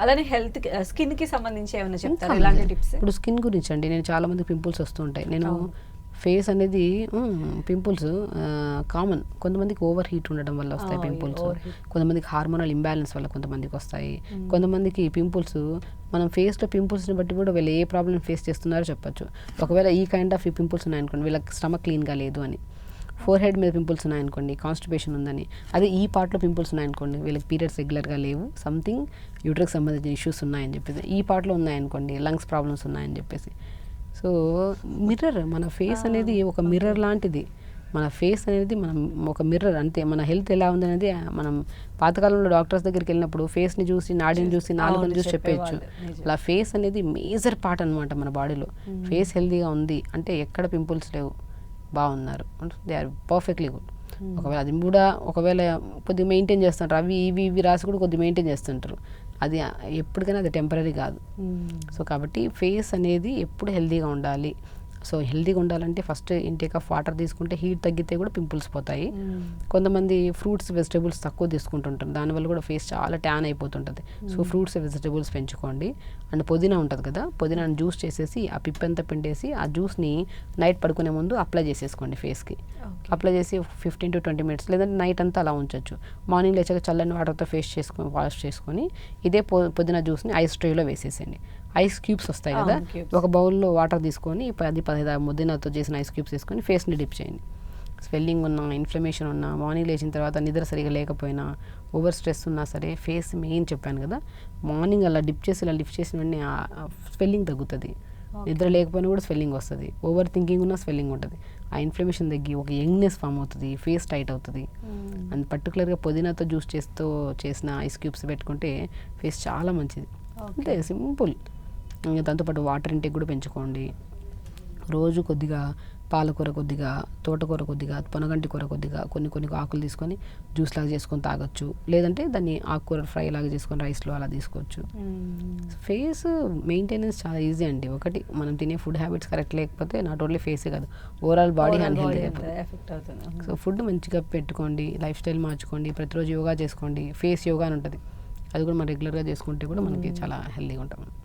అలానే హెల్త్ స్కిన్కి సంబంధించి ఏమైనా చెప్తారా? ఇలాంటి టిప్స్? ఇప్పుడు స్కిన్ గురించి అండి నేను చాలా మంది పింపుల్స్ వస్తుంటాయి. నేను. ఫేస్ అనేది పింపుల్స్ కామన్. కొంతమందికి ఓవర్ హీట్ ఉండడం వల్ల వస్తాయి పింపుల్స్. కొంతమందికి హార్మోనల్ ఇంబ్యాలెన్స్ వల్ల కొంతమందికి వస్తాయి. కొంతమందికి పింపుల్స్ మనం ఫేస్లో పింపుల్స్ని బట్టి కూడా వీళ్ళు ఏ ప్రాబ్లమ్ ఫేస్ చేస్తున్నారో చెప్పొచ్చు. ఒకవేళ ఈ కైండ్ ఆఫ్ ఈ పింపుల్స్ ఉన్నాయనుకోండి వీళ్ళకి స్టమక్ క్లీన్గా లేదు అని. ఫోర్ హెడ్ మీద పింపుల్స్ ఉన్నాయనుకోండి కాన్స్టిపేషన్ ఉందని. అదే ఈ పార్ట్లో పింపుల్స్ ఉన్నాయనుకోండి వీళ్ళకి పీరియడ్స్ రెగ్యులర్గా లేవు. సంథింగ్ యూట్రక్ సంబంధించిన ఇష్యూస్ ఉన్నాయని చెప్పేసి. ఈ పార్ట్లో ఉన్నాయనుకోండి లంగ్స్ ప్రాబ్లమ్స్ ఉన్నాయని చెప్పేసి. సో మిర్రర్ మన ఫేస్ అనేది ఒక మిర్రర్ లాంటిది. మన ఫేస్ అనేది మనం ఒక మిర్రర్ అంతే. మన హెల్త్ ఎలా ఉంది అనేది మనం పాతకాలంలో డాక్టర్స్ దగ్గరికి వెళ్ళినప్పుడు ఫేస్ని చూసి నాడిని చూసి నాలుగుని చూసి చెప్పేయచ్చు. అలా ఫేస్ అనేది మేజర్ పార్ట్ అనమాట మన బాడీలో. ఫేస్ హెల్తీగా ఉంది అంటే ఎక్కడ పింపుల్స్ లేవు. బాగున్నారు. దే ఆర్ పర్ఫెక్ట్లీ గుడ్ ఒకవేళ అది కూడా ఒకవేళ కొద్దిగా మెయింటైన్ చేస్తుంటారు. అవి ఇవి ఇవి రాసి కూడా కొద్దిగా మెయింటైన్ చేస్తుంటారు. అది ఎప్పటికైనా అది టెంపరీ కాదు. సో కాబట్టి ఫేస్ అనేది ఎప్పుడు హెల్తీగా ఉండాలి. సో హెల్తీగా ఉండాలంటే ఫస్ట్ ఇంటేక్ ఆఫ్ వాటర్ తీసుకుంటే హీట్ తగ్గితే కూడా పింపుల్స్ పోతాయి. కొంతమంది ఫ్రూట్స్ వెజిటేబుల్స్ తక్కువ తీసుకుంటుంటారు. దానివల్ల కూడా ఫేస్ చాలా ట్యాన్ అయిపోతుంటుంది. సో ఫ్రూట్స్ వెజిటేబుల్స్ పెంచుకోండి. అండ్ పుదీనా ఉంటుంది కదా పుదీనాను జ్యూస్ చేసేసి ఆ పిప్పంతా పిండేసి ఆ జ్యూస్ని నైట్ పడుకునే ముందు అప్లై చేసేసుకోండి ఫేస్కి. అప్లై చేసి ఫిఫ్టీన్ టు ట్వంటీ మినిట్స్ లేదంటే నైట్ అంతా అలా ఉంచవచ్చు మార్నింగ్ లేచాక చల్లని వాటర్తో ఫేస్ చేసుకొని వాష్ చేసుకొని ఇదే పొ పుదీనా జ్యూస్ని ఐస్ ట్రేలో వేసేసేయండి. ఐస్ క్యూబ్స్ వస్తాయి కదా. ఒక బౌల్లో వాటర్ తీసుకొని పది పదిహేను ముద్దినతో చేసిన ఐస్ క్యూబ్స్ తీసుకొని ఫేస్ని డిప్ చేయండి. స్వెల్లింగ్ ఉన్నా ఇన్ఫ్లమేషన్ ఉన్నా మార్నింగ్ లేచిన తర్వాత నిద్ర సరిగా లేకపోయినా ఓవర్ స్ట్రెస్ ఉన్నా సరే ఫేస్ మెయిన్ చెప్పాను కదా? మార్నింగ్ అలా డిప్ చేసి ఇలా లిఫ్ట్ చేసిన వెంటనే స్వెల్లింగ్ తగ్గుతుంది. నిద్ర లేకపోయినా కూడా స్వెల్లింగ్ వస్తుంది. ఓవర్ థింకింగ్ ఉన్నా స్వెల్లింగ్ ఉంటుంది. ఆ ఇన్ఫ్లమేషన్ తగ్గి ఒక యంగ్నెస్ ఫామ్ అవుతుంది ఫేస్ టైట్ అవుతుంది. అండ్ పర్టికులర్గా పుదీనాతో జ్యూస్ చేస్తూ చేసిన ఐస్ క్యూబ్స్ పెట్టుకుంటే ఫేస్ చాలా మంచిది. అంతే సింపుల్. దాంతోపాటు వాటర్ ఇంటేక్ కూడా పెంచుకోండి. రోజు కొద్దిగా పాలకూర కొద్దిగా తోటకూర కొద్దిగా పొనగంటి కూర కొద్దిగా కొన్ని కొన్ని ఆకులు తీసుకొని జ్యూస్ లాగా చేసుకొని తాగొచ్చు. లేదంటే దాన్ని ఆకుకూర ఫ్రై లాగా చేసుకొని రైస్లో అలా తీసుకోవచ్చు. ఫేస్ మెయింటెనెన్స్ చాలా ఈజీ అండి. ఒకటి మనం తినే ఫుడ్ హ్యాబిట్స్ కరెక్ట్ లేకపోతే నాట్ ఓన్లీ ఫేసే కాదు ఓవరాల్ బాడీ ఎఫెక్ట్ అవుతుంది. సో ఫుడ్ మంచిగా పెట్టుకోండి లైఫ్ స్టైల్ మార్చుకోండి ప్రతిరోజు యోగా చేసుకోండి. ఫేస్ యోగా అని ఉంటుంది. అది కూడా మనం రెగ్యులర్గా చేసుకుంటే కూడా మనకి చాలా హెల్దీగా ఉంటాం.